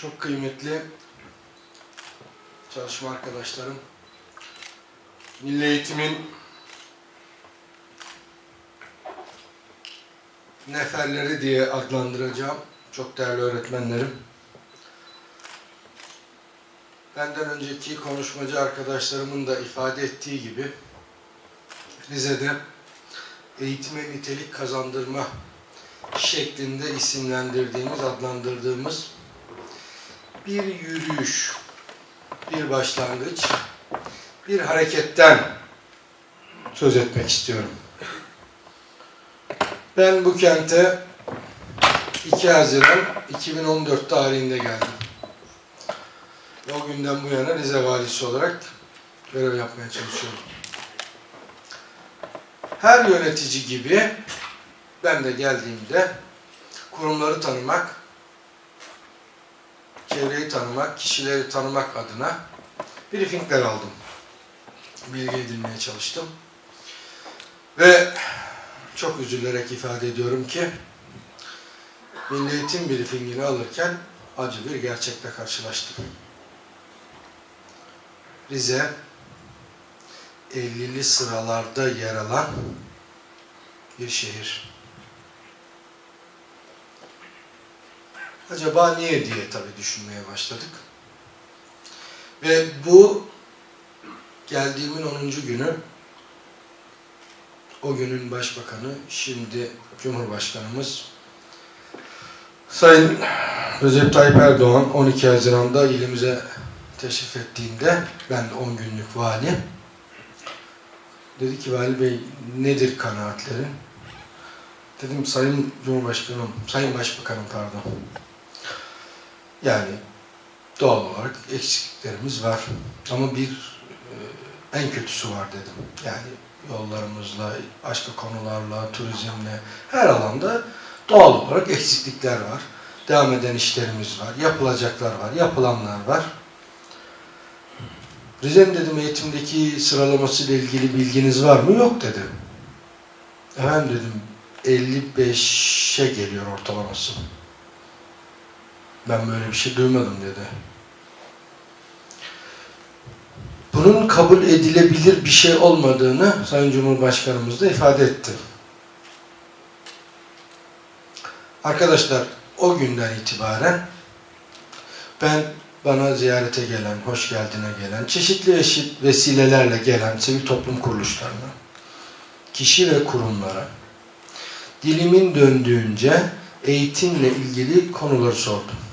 Çok kıymetli çalışma arkadaşlarım. Milli Eğitim'in neferleri diye adlandıracağım. Çok değerli öğretmenlerim. Benden önceki konuşmacı arkadaşlarımın da ifade ettiği gibi Rize'de eğitime nitelik kazandırma şeklinde isimlendirdiğimiz, adlandırdığımız bir yürüyüş, bir başlangıç, bir hareketten söz etmek istiyorum. Ben bu kente 2 Haziran 2014 tarihinde geldim. O günden bu yana Rize Valisi olarak görev yapmaya çalışıyorum. Her yönetici gibi ben de geldiğimde kurumları tanımak, çevreyi tanımak, kişileri tanımak adına briefingler aldım. Bilgi edinmeye çalıştım. Ve çok üzülerek ifade ediyorum ki Milli Eğitim briefingini alırken acı bir gerçekle karşılaştım. Rize 50'li sıralarda yer alan bir şehir. Acaba niye diye tabii düşünmeye başladık. Ve bu geldiğimin 10. günü o günün başbakanı, şimdi Cumhurbaşkanımız Sayın Recep Tayyip Erdoğan 12 Haziran'da ilimize teşrif ettiğinde ben de 10 günlük vali dedi ki Vali Bey nedir kanaatleri? Dedim Sayın Cumhurbaşkanım, Sayın Başbakanım pardon. Yani doğal olarak eksikliklerimiz var. Ama bir e, en kötüsü var dedim. Yani yollarımızla, başka konularla, turizmle her alanda doğal olarak eksiklikler var. Devam eden işlerimiz var, yapılacaklar var, yapılanlar var. Rize'nin dedim eğitimdeki sıralaması ile ilgili bilginiz var mı? Yok dedim. Efendim dedim 55'e geliyor ortalaması. Ben böyle bir şey duymadım dedi. Bunun kabul edilebilir bir şey olmadığını Sayın Cumhurbaşkanımız da ifade etti. Arkadaşlar o günden itibaren ben bana ziyarete gelen, hoş geldine gelen, çeşitli eşit vesilelerle gelen sivil toplum kuruluşlarına, kişi ve kurumlara dilimin döndüğünce eğitimle ilgili konuları sordum.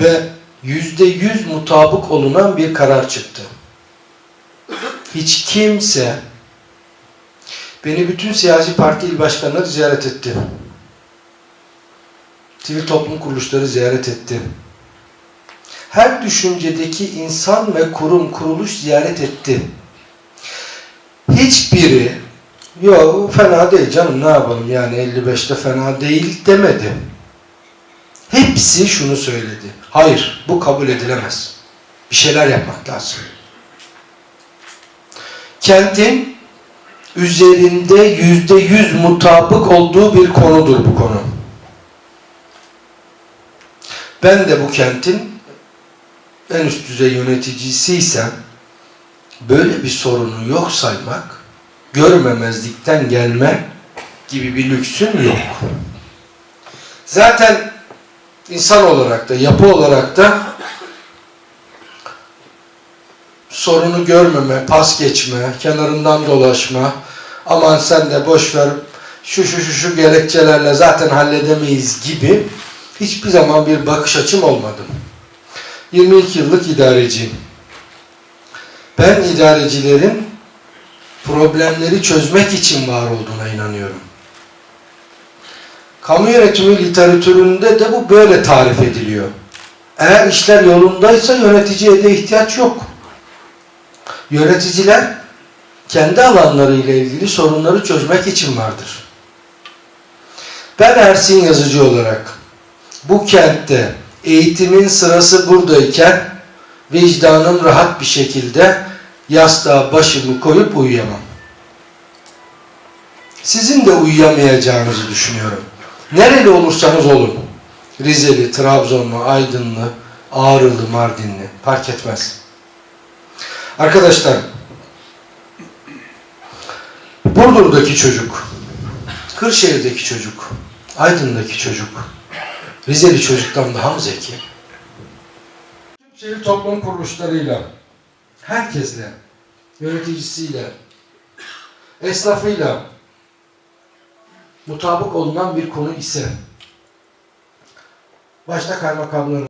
Ve yüzde yüz mutabık olunan bir karar çıktı. Hiç kimse beni bütün siyasi parti il başkanları ziyaret etti. Sivil toplum kuruluşları ziyaret etti. Her düşüncedeki insan ve kurum, kuruluş ziyaret etti. Hiçbiri yok fena değil canım ne yapalım yani 55'te fena değil demedi. Hepsi şunu söyledi. Hayır bu kabul edilemez. Bir şeyler yapmak lazım. Kentin üzerinde yüzde yüz mutabık olduğu bir konudur bu konu. Ben de bu kentin en üst düzey yöneticisiysem böyle bir sorunu yok saymak, görmemezlikten gelme gibi bir lüksüm yok. Zaten insan olarak da, yapı olarak da sorunu görmeme, pas geçme, kenarından dolaşma, aman sen de boş ver, şu şu şu şu gerekçelerle zaten halledemeyiz gibi hiçbir zaman bir bakış açım olmadı. 22 yıllık idareciyim. Ben idarecilerin problemleri çözmek için var olduğuna inanıyorum. Kamu yönetimi literatüründe de bu böyle tarif ediliyor. Eğer işler yolundaysa yöneticiye de ihtiyaç yok. Yöneticiler kendi alanları ile ilgili sorunları çözmek için vardır. Ben Ersin yazıcı olarak bu kentte eğitimin sırası buradayken vicdanım rahat bir şekilde yastığa başımı koyup uyuyamam. Sizin de uyuyamayacağınızı düşünüyorum. Nereli olursanız olun. Rizeli, Trabzonlu, Aydınlı, Ağrılı, Mardinli fark etmez. Arkadaşlar Burdur'daki çocuk, Kırşehir'deki çocuk, Aydın'daki çocuk, Rizeli çocuktan daha mı zeki? Türkçeli toplum kuruluşlarıyla, herkesle, yöneticisiyle, esnafıyla mutabık olunan bir konu ise başta kaymakamların